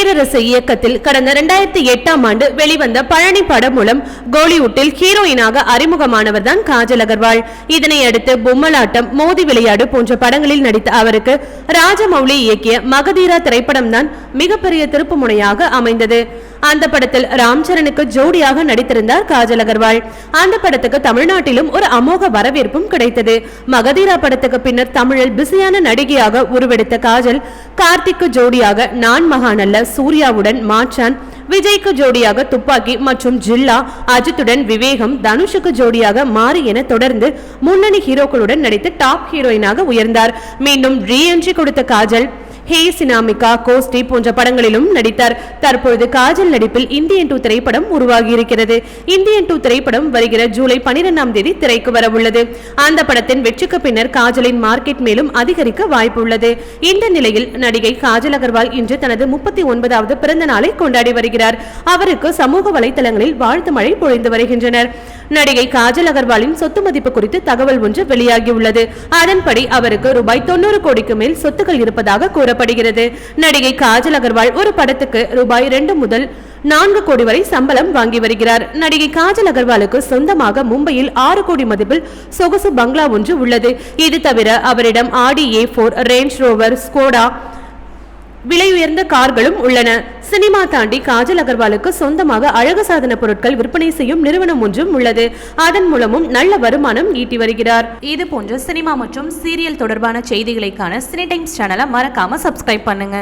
பேரரசு இயக்கத்தில் கடந்த இரண்டாயிரத்தி எட்டாம் ஆண்டு வெளிவந்த பழனி படம் மூலம் கோலிவுட்டில் ஹீரோயினாக அறிமுகமானவர் தான் காஜல் அகர்வால். இதனை அடுத்து பொம்மலாட்டம் மோதி விளையாடு போன்ற படங்களில் நடித்த அவருக்கு ராஜமௌலி இயக்கிய மகதீரா திரைப்படம் தான் மிகப்பெரிய திருப்புமுனையாக அமைந்தது. அந்த படத்தில் ராம்சரனுக்கு ஜோடியாக நடித்திருந்தார் காஜல் அகர்வால். அந்த படத்துக்கு தமிழ்நாட்டிலும் ஒரு அமோக வரவேற்பும் கிடைத்தது. மகதீரா படத்துக்கு பின்னர் தமிழில் பிஸியான நடிகையாக உருவெடுத்த காஜல் கார்த்திக்கு ஜோடியாக நான் மகானல்ல சூர்யாவுடன் மாற்றான் விஜய்க்கு ஜோடியாக துப்பாக்கி மற்றும் ஜில்லா அஜித்துடன் விவேகம் தனுஷுக்கு ஜோடியாக மாறி என தொடர்ந்து முன்னணி ஹீரோக்களுடன் நடித்து டாப் ஹீரோயினாக உயர்ந்தார். மீண்டும் ரீஎன்ட்ரி கொடுத்த காஜல் ஹே சினாமிகா கோஸ்டி போன்ற படங்களிலும் நடித்தார். தற்பொழுது காஜல் நடிப்பில் இந்தியன் டூ திரைப்படம் உருவாகி இருக்கிறது இந்தியன் டூ திரைப்படம் வருகிற ஜூலை பனிரெண்டாம் தேதி திரைக்கு வர உள்ளது அந்த படத்தின் வெற்றிக்கு பின்னர் காஜலின் மார்க்கெட் மேலும் அதிகரிக்க வாய்ப்பு உள்ளது இந்த நிலையில் நடிகை காஜல் அகர்வால் இன்று தனது முப்பத்தி ஒன்பதாவது பிறந்த நாளை கொண்டாடி வருகிறார். அவருக்கு சமூக வலைதளங்களில் வாழ்த்து மழை பொழிந்து வருகின்றனர். நடிகை காஜல் அகர்வாலின் சொத்து மதிப்பு குறித்து தகவல் ஒன்று வெளியாகியுள்ளது. அதன்படி அவருக்கு ரூபாய் தொண்ணூறு கோடிக்கு மேல் சொத்துக்கள் இருப்பதாக கூறப்படுகிறது. நடிகை காஜல் அகர்வால் ஒரு படத்துக்கு ரூபாய் இரண்டு முதல் நான்கு கோடி வரை சம்பளம் வாங்கி வருகிறார். நடிகை காஜல் அகர்வாலுக்கு சொந்தமாக மும்பையில் ஆறு கோடி மதிப்பில் சொகுசு பங்களா ஒன்று உள்ளது. இது தவிர அவரிடம் Audi A four Range Rover Skoda விலை உயர்ந்த கார்களும் உள்ளன. சினிமா தாண்டி காஜல் அகர்வாலுக்கு சொந்தமாக அழகு சாதன பொருட்கள் விற்பனை செய்யும் நிறுவனம் ஒன்றும் உள்ளது. அதன் மூலமும் நல்ல வருமானம் ஈட்டி வருகிறார். இது போன்ற சினிமா மற்றும் சீரியல் தொடர்பான செய்திகளைக்கான சினி டைம்ஸ் சேனலை மறக்காம சப்ஸ்கிரைப் பண்ணுங்க.